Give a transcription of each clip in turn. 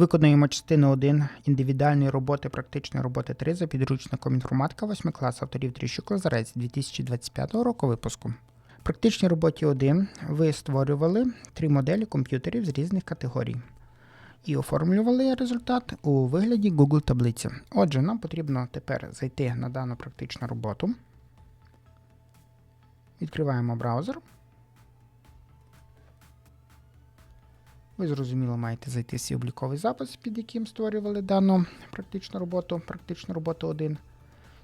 Виконуємо частину 1 індивідуальної роботи практичної роботи 3 за підручником інформатика 8 клас авторів Тріщук Лазарець 2025 року випуску. В практичній роботі 1 ви створювали три моделі комп'ютерів з різних категорій і оформлювали результат у вигляді Google таблиці. Отже, нам потрібно тепер зайти на дану практичну роботу. Відкриваємо браузер. Ви зрозуміло маєте зайти свій обліковий запис, під яким створювали дану практичну роботу, практичну роботу 1.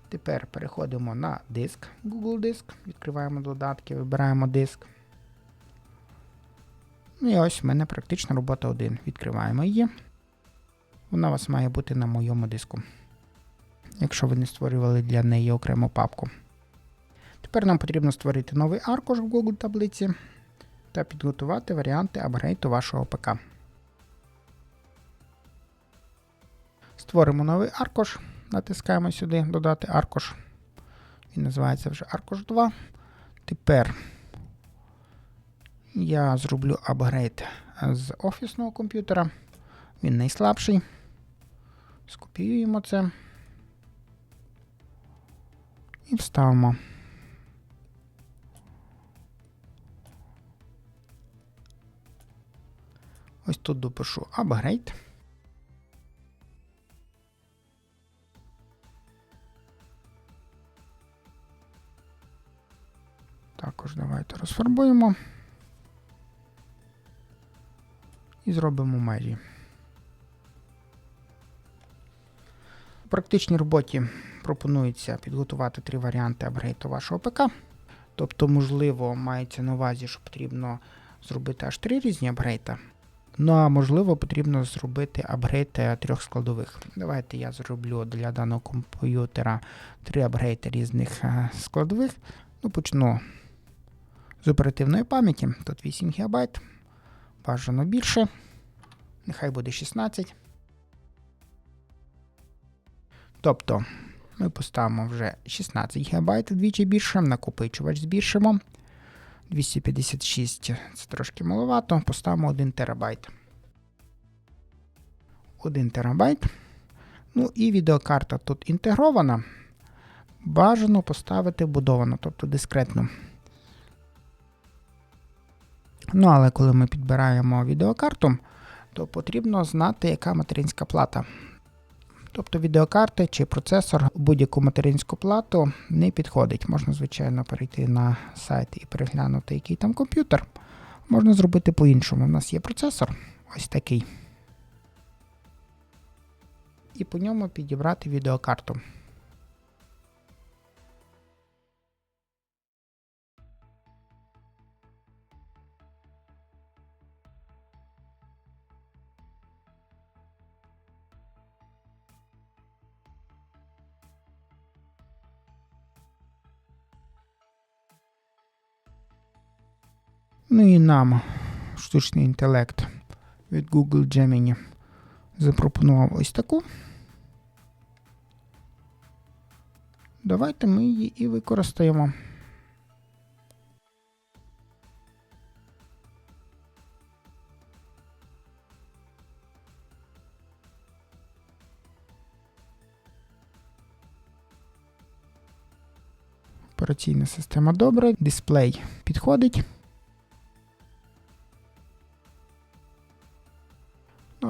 Тепер переходимо на диск, Google диск, відкриваємо додатки, вибираємо диск. Ну і ось в мене практична робота 1. Відкриваємо її. Вона у вас має бути на моєму диску. Якщо ви не створювали для неї окрему папку. Тепер нам потрібно створити новий аркуш в Google таблиці та підготувати варіанти апгрейду вашого ПК. Створимо новий аркуш, натискаємо сюди Додати аркуш. Він називається вже аркуш 2. Тепер я зроблю апгрейд з офісного комп'ютера. Він найслабший. Скопіюємо це і вставимо. Тут допишу апгрейд. Також давайте розфарбуємо і зробимо межі. У практичній роботі пропонується підготувати три варіанти апгрейду вашого ПК. Тобто, можливо, мається на увазі, що потрібно зробити аж три різні апгрейда. Ну а можливо, потрібно зробити апгрейд трьох складових. Давайте я зроблю для даного комп'ютера три апгрейди різних е, складових. Ну, Почну з оперативної пам'яті. Тут 8 ГБ. Бажано більше. Нехай буде 16. Тобто ми поставимо вже 16 ГБ вдвічі більше, накопичувач збільшимо. 256 це трошки маловато. Поставимо 1 терабайт. 1 терабайт. Ну і відеокарта тут інтегрована. Бажано поставити вбудовано, тобто дискретно. Ну, але коли ми підбираємо відеокарту, то потрібно знати, яка материнська плата. Тобто відеокарти чи процесор будь-яку материнську плату не підходить. Можна, звичайно, перейти на сайт і переглянути, який там комп'ютер. Можна зробити по-іншому. У нас є процесор ось такий. І по ньому підібрати відеокарту. Ну і нам штучний інтелект від Google Gemini запропонував ось таку. Давайте ми її і використаємо. Операційна система добре, дисплей підходить.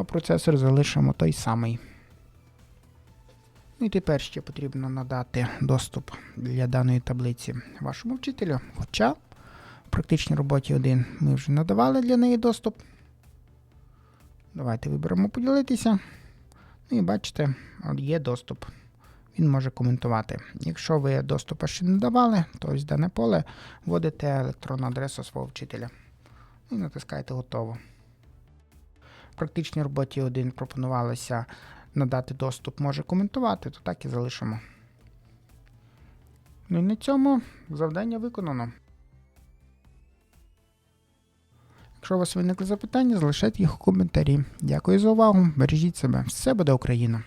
А процесор залишимо той самий. Ну і тепер ще потрібно надати доступ для даної таблиці вашому вчителю. Хоча в практичній роботі 1 ми вже надавали для неї доступ. Давайте виберемо поділитися. Ну і бачите, є доступ. Він може коментувати. Якщо ви доступу ще не давали, то ось дане поле вводите електронну адресу свого вчителя. І натискаєте готово. Практичній роботі 1 пропонувалося надати доступ, може коментувати, то так і залишимо. Ну і на цьому завдання виконано. Якщо у вас виникли запитання, залишайте їх у коментарі. Дякую за увагу. Бережіть себе. Все буде Україна!